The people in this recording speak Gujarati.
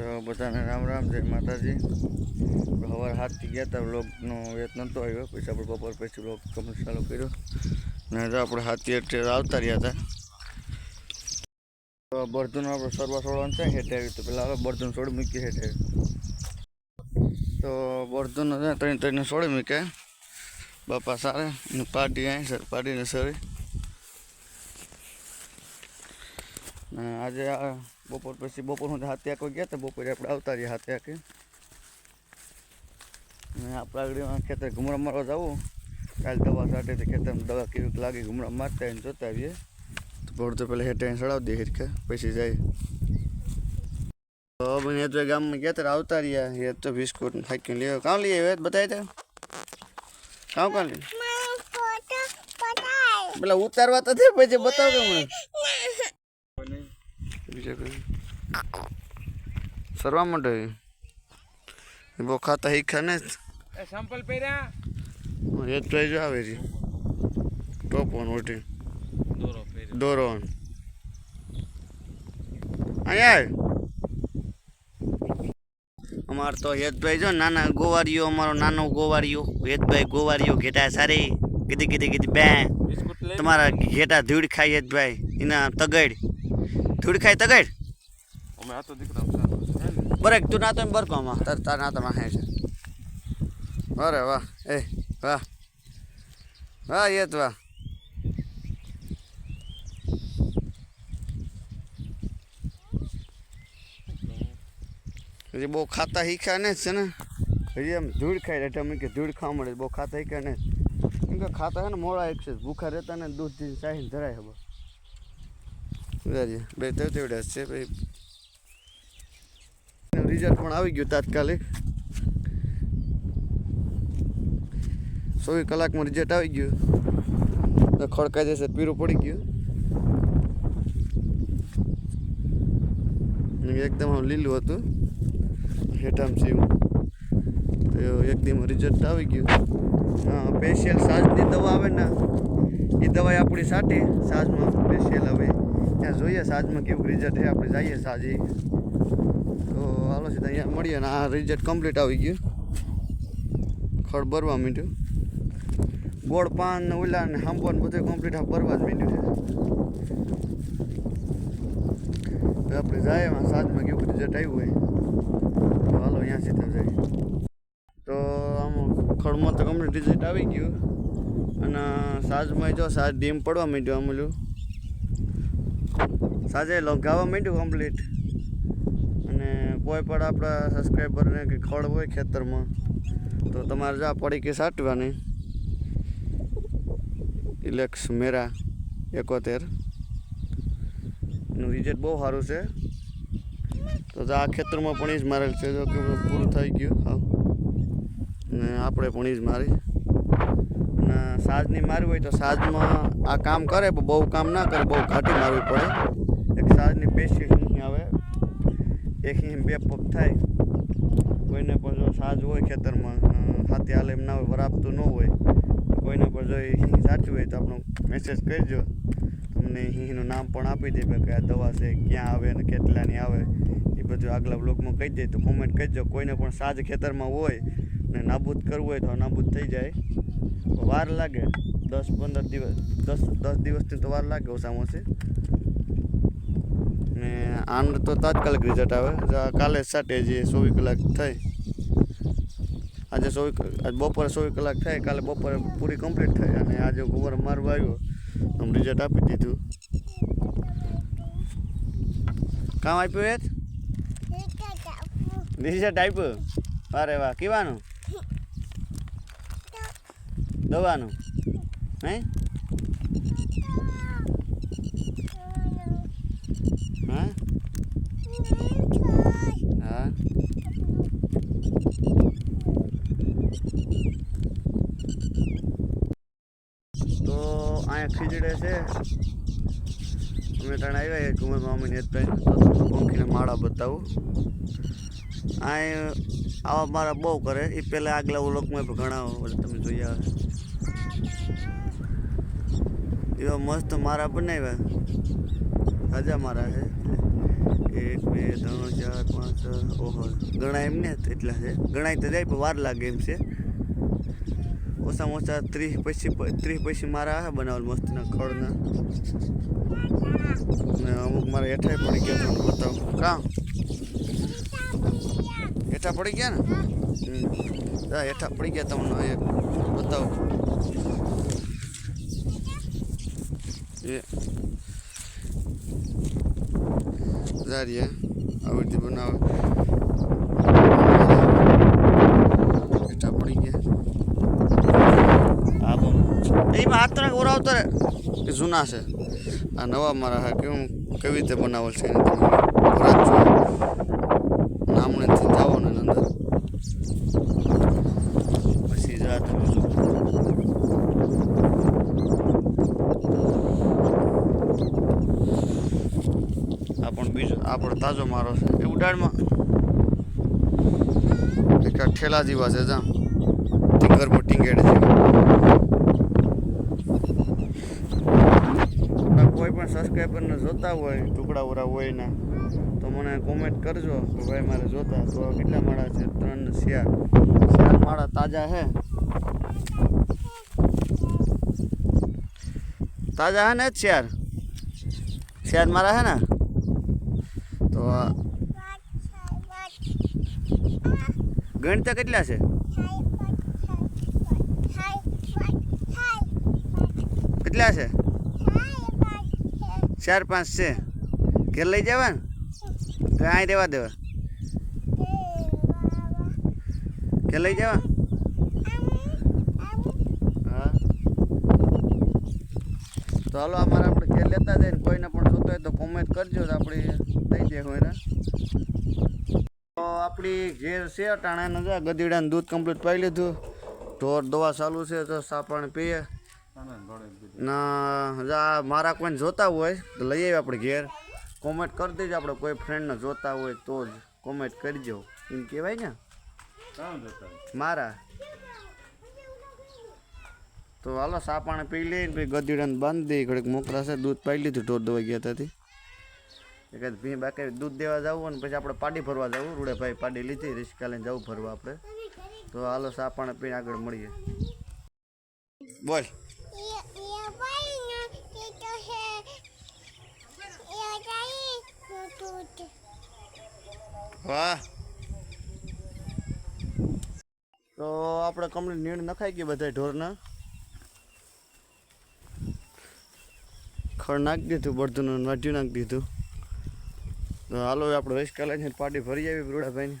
તો બધાને રામ રામ, જય માતાજી. સવારે હાથથી ગયા હતા બ્લોગનો વેત નહોતો આવ્યો. પછી આપણે બપોર પછી બ્લોગ કમ્પ્લીટ ચાલુ કર્યો. ને તો આપણે હાથથી એટલે આવતા રહ્યા હતા તો બર્ધુન આપણે સરવા છોડવાનું છે હેઠે આવ્યું તો પેલા હવે બર્ધુન છોડી મૂકી હેઠે તો બર્ધુન છે ત્રણ ત્રણને છોડી મૂકે. બાપા સારે ને પાર્ટી અહીં સર પાર્ટીને સરી. આજે આ બપોર પછી બપોર હું હાથે આખો ગયા હતા બપોરે આપણે આવતા રહીએ હાથે આખી અને આપણા આગળ ખેતર ઘુમરા મારવા જવું. કાલ દવા સાટે તો ખેતરમાં દવા કેવી લાગી ઘુમરા મારતા એને જોતા આવીએ. તો ભોર તો પહેલાં હેઠે ચડાવી દઈએ હિરકે પછી જાય. તો બને તો ગામમાં ગયા ત્યારે આવતા રહ્યા એ તો બિસ્કુટ થાકી લેવા કાં લઈએ હવે બતાવી દે કાં કાં લઈ પેલા ઉતારવા તો દે પછી બતાવ મને. સરવા માંડે એ? બહુ ખાતા હીખા ને સંપલ પહેર્યા? એ તો જો આવે છે. ટોપ ઓન ઓટી. દોરો પહેર્યો. દોરો ઓન અહીંયા અમાર તો હેતભાઈ જો નાના ગોવારીઓ અમારો નાનો ગોવારીઓ હેતભાઈ ગોવારીઓ ઘેટા સારી. કીધી કીધી કીધી બે તમારા ઘેટા ધૂળ ખાઈ હેતભાઈ. એના તગડ. ધૂળ ખાઈ તગડ અમે આ તો દીકરા સાથ છે ને. બરેક તું નાતો એમ બરકો આમાં. તાર તાર નાતો હે છે. અરે વાહ એ વાહ. વાહ યત વાહ. હજી બહુ ખાતા શીખ્યા ને છે ને. હજી એમ ધૂળ ખાઈ એટલે અમે કે ધૂળ ખાવા મળે બહુ ખાતા શીખ્યા ને કેમ કે ખાતા છે ને મોડા એક છે. ભૂખા રહેતા ને દૂધ ચાહીને ધરાય ખબર બે તો તેવડ્યા છે ભાઈ. રિઝલ્ટ પણ આવી ગયું તાત્કાલિક. ચોવીસ કલાકમાં રિઝલ્ટ આવી ગયું. ખડકાઈ જશે, પીરું પડી ગયું. એકદમ આમ લીલું હતું. હેઠામ સીવું તો એકદમ રિઝલ્ટ આવી ગયું. હા સ્પેશિયલ સાજની દવા આવે ને, એ દવા આપણી સાથે, સાજમાં સ્પેશિયલ હવે ત્યાં જોઈએ સાજમાં કેવું રિઝલ્ટ છે. આપણે જઈએ સાંજે. તો હાલો સીધા અહીંયા મળીએ ને આ રિઝલ્ટ કમ્પ્લીટ આવી ગયું. ખડ ભરવા માંડ્યું. ગોળ પાન ને ઓલા ને હાંભો ને બધું કમ્પ્લીટ આ ભરવા જ માંડ્યું છે. આપણે જાય એમાં સાંજમાં કેવું રિઝલ્ટ આવ્યું હોય. તો હાલો અહીંયા સીધા જાય તો આમ ખડમાં તો કમ્પ્લીટ રિઝલ્ટ આવી ગયું. અને સાજમાં જો સાજ ડીમ પડવા માંડ્યું આમલું સાજે લગાવવા માંડ્યું કમ્પ્લીટ અને કોઈ પણ આપણા સબસ્ક્રાઈબરને કે ખડ હોય ખેતરમાં, તો તમારે જા પડી કે સાટવાની. ઇલેક્સ મેરા એકોતેર. એનું રિઝલ્ટ બહુ સારું છે. તો આ ખેતરમાં પણ એ જ મારેલ છે, જો કે પૂરું થઈ ગયું. હા. ને આપણે પણ એ જ મારી સાજની મારવી હોય તો સાજમાં આ કામ કરે, પણ બહુ કામ ના કરે, બહુ ઘાટી મારવી પડે. એક સાજની પેશી અહીં આવે. એક અહીં બે પગ થાય. કોઈને પણ જો સાજ હોય ખેતરમાં હાથે હાલ એમ ના હોય વરાપતું ન હોય. કોઈને પણ જો એ સિંહ સાચું હોય તો આપણો મેસેજ કરજો. તમને હિંગનું નામ પણ આપી દે કે આ દવા છે, ક્યાં આવે અને કેટલાની આવે. એ બધું આગલા બ્લોગમાં કહી દે તો કોમેન્ટ કરજો. કોઈને પણ સાજ ખેતરમાં હોય ને નાબૂદ કરવું હોય તો નાબૂદ થઈ જાય. વાર લાગે. દસ પંદર દિવસ, દસ દસ દિવસની તો વાર લાગે ઓછામાં ઓછી. ને આમ તો તાત્કાલિક રિઝલ્ટ આવે. કાલે સાટે જે ચોવીસ કલાક થઈ. આજે ચોવીસ આજ બપોરે ચોવીસ કલાક થાય કાલે બપોરે પૂરી કમ્પ્લીટ થઈ અને આજે ગોબર મારવા આવ્યો. આમ રિઝલ્ટ આપી દીધું. કામ આપ્યું એ રિઝલ્ટ આપ્યું? અરે વાહ. કેવાનું? દવાનું? હા હા તો અહીંયા ખીજડે છે. અમે ત્રણ આવ્યા એક ઉમર મામી નેતભાઈ પંખીને માળા બતાવું. અહીં, આવા મારા બહુ કરે. એ પહેલાં આગલા ઓલોકમાં પણ ઘણા તમે જોયા આવે એવા મસ્ત મારા બનાવ્યા. રાજા મારા છે. એક, બે, ત્રણ, ચાર, પાંચ ઓહો. ઘણા એમ ને, એટલા છે. ગણાય તો જાય, પણ વાર લાગે એમ છે. ઓછામાં ઓછા ત્રીસ પછી ત્રીસ પછી મારા આ બનાવેલ મસ્તના ખડના ને અમુક મારા હેઠા પડી ગયા તમને બતાવું. કાં? હેઠા પડી ગયા ને? હા હેઠા પડી ગયા તમને, એ બતાવું. એ. જારીએ આવી રીતે બનાવે હેઠા પડી ગયા હા બમ એમાં ત્રણ કે જૂના છે. આ નવા મારા હા કેવું કેવી રીતે બનાવેલ છે નામણેથી જાઓ. ને અંદર. પછી જા તમે આ બીજો આપણો તાજો મારો છે. એ ઉડાડમાં. એક આ ઠેલા જેવા છે, જા. ટીંગરમાં ટીંગેડ જેવા આપણા કોઈ પણ સબસ્ક્રાઈબરને જોતા હોય, ટુકડા ઉરા હોય ને, તો મને કોમેન્ટ કરજો કે ભાઈ મારે જોતા તો કેટલા માળા છે? ત્રણ ચાર ચાર માળા તાજા છે તાજા હે ને શિયાર ચાર મારા હે ને? તો ગણતા કેટલા છે? કેટલા છે? ચાર પાંચ છે. ઘેર લઈ જવા ને કે અહીં રહેવા દેવા ઘેર લઈ જવા? હા. તો હાલો અમારે આપણે ઘેર લેતા જાય ને કોઈને પણ જોતો હોય તો કોમેન્ટ કરજો તો આપણે દઈ દે હોય ને તો આપણી ઘેર છે અટાણા ગધેડાને દૂધ કમ્પ્લીટ પાઈ લીધું. ઢોર દવા ચાલુ છે, તો સાપણ પીએ. ના મારા કોઈને જોતા હોય, તો લઈ આવીએ આપણે ઘેર. કોમેન્ટ કરી દેજો આપણે, કોઈ ફ્રેન્ડને જોતા હોય તો જ કોમેન્ટ કરજો એમ કહેવાય ને? મારા? તો હાલો, સા પાણી પી લઈને પછી ગધીડાને બાંધી દઈએ. ઘડીક મોકરાશે દૂધ પાઈ લીધું, ઢોર દવા ગયા ત્યાંથી એક ભી બાકી દૂધ દેવા જવું અને પછી આપણે પાડી ફરવા જવું. રૂડેભાઈ પાડી લીધી રિસ્કા લઈને જવું ફરવા આપણે. તો હાલો, સા પાણી પીને આગળ મળીએ. બોલ. વાહ. તો આપણે કમળી નીણ નખાઈ ગઈ બધા ઢોરના. ખડ નાખી દીધું, બળદુનું વાઢ્યું નાખી દીધું. તો હાલો આપણે રસકા કાલે પાટી ભરી આવી રૂડાભાઈને